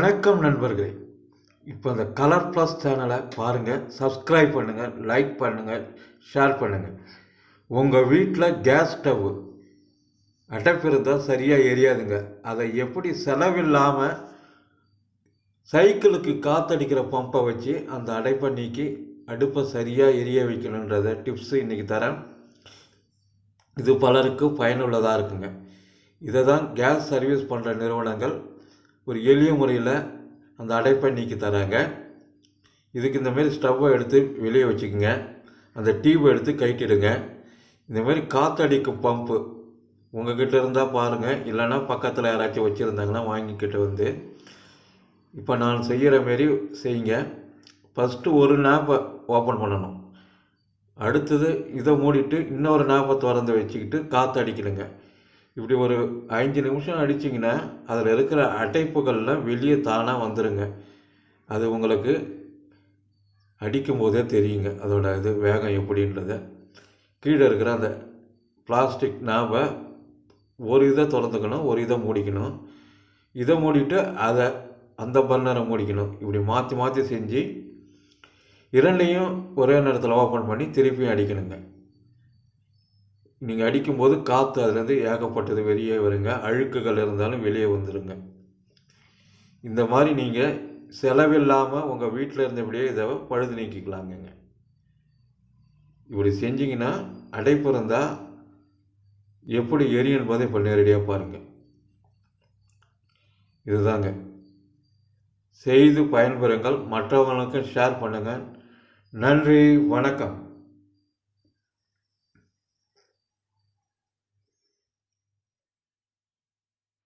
வணக்கம் நண்பர்களே. இப்போ இந்த கலர் ப்ளஸ் சேனலை பாருங்கள் சப்ஸ்கிரைப் பண்ணுங்கள் லைக் பண்ணுங்கள் ஷேர் பண்ணுங்கள் உங்கள் வீட்டில் கேஸ் ஸ்டவ் அடைப்பிருந்தால் சரியாக எரியாதுங்க. அதை எப்படி செலவில்லாமல் சைக்கிளுக்கு காற்றடிக்கிற பம்பை வச்சு அந்த அடைப்பை நீக்கி அடுப்பை சரியாக எரிய வைக்கணுன்றத டிப்ஸு இன்றைக்கி தரேன். இது பலருக்கு பயனுள்ளதாக இருக்குங்க. இதை தான் கேஸ் சர்வீஸ் பண்ணுற நிறுவனங்கள் ஒரு எளிய முறையில் அந்த அடைப்பை நீக்கி தராங்க. இதுக்கு இந்த மாதிரி ஸ்டவ்வை எடுத்து வெளியே வச்சுக்கோங்க. அந்த டியூபை எடுத்து கைட்டிடுங்க இந்த மாதிரி காற்றடிக்கும் பம்பு உங்கள்கிட்ட இருந்தால் பாருங்கள் இல்லைன்னா பக்கத்தில் யாராச்சும் வச்சுருந்தாங்கன்னா வாங்கிக்கிட்டு வந்து இப்போ நான் செய்கிற மாரி செய்யுங்க. ஃபஸ்ட்டு ஒரு நாப்பை ஓப்பன் பண்ணணும். அடுத்தது இதை மூடிட்டு இன்னொரு நாப்பை திறந்து வச்சுக்கிட்டு காற்று அடிக்கணுங்க இப்படி ஒரு அஞ்சு நிமிஷம் அடிச்சிங்கன்னா அதில் இருக்கிற அடைப்புகள்லாம் வெளியே தானாக வந்துடுங்க அது உங்களுக்கு அடிக்கும் போதே தெரியுங்க அதோட இது வேகம் எப்படின்றத. கீழே இருக்கிற அந்த பிளாஸ்டிக் நாம் ஒரு இதை திறந்துக்கணும் ஒரு இதை மூடிக்கணும். இதை மூடிட்டு அதை அந்த பர்னரை மூடிக்கணும். இப்படி மாற்றி மாற்றி செஞ்சு இரண்டையும் ஒரே நேரத்தில் ஓப்பன் பண்ணி திருப்பியும் அடிக்கணுங்க. நீங்கள் அடிக்கும்போது காற்று அதுலேருந்து ஏகப்பட்டது வெளியே வருங்க. அழுக்குகள் இருந்தாலும் வெளியே வந்துடுங்க இந்த மாதிரி நீங்கள் செலவில்லாமல் உங்கள் வீட்டில் இருந்தபடியே இதை பழுது நீக்கிக்கலாங்கங்க. இப்படி செஞ்சிங்கன்னா அடைப்பு இருந்தால் எப்படி எரியும் என்பதை இப்போ நேரடியாக பாருங்கள் இதுதாங்க. செய்து பயன்பெறுங்கள். மற்றவங்களுக்கும் ஷேர் பண்ணுங்கள். நன்றி. வணக்கம்.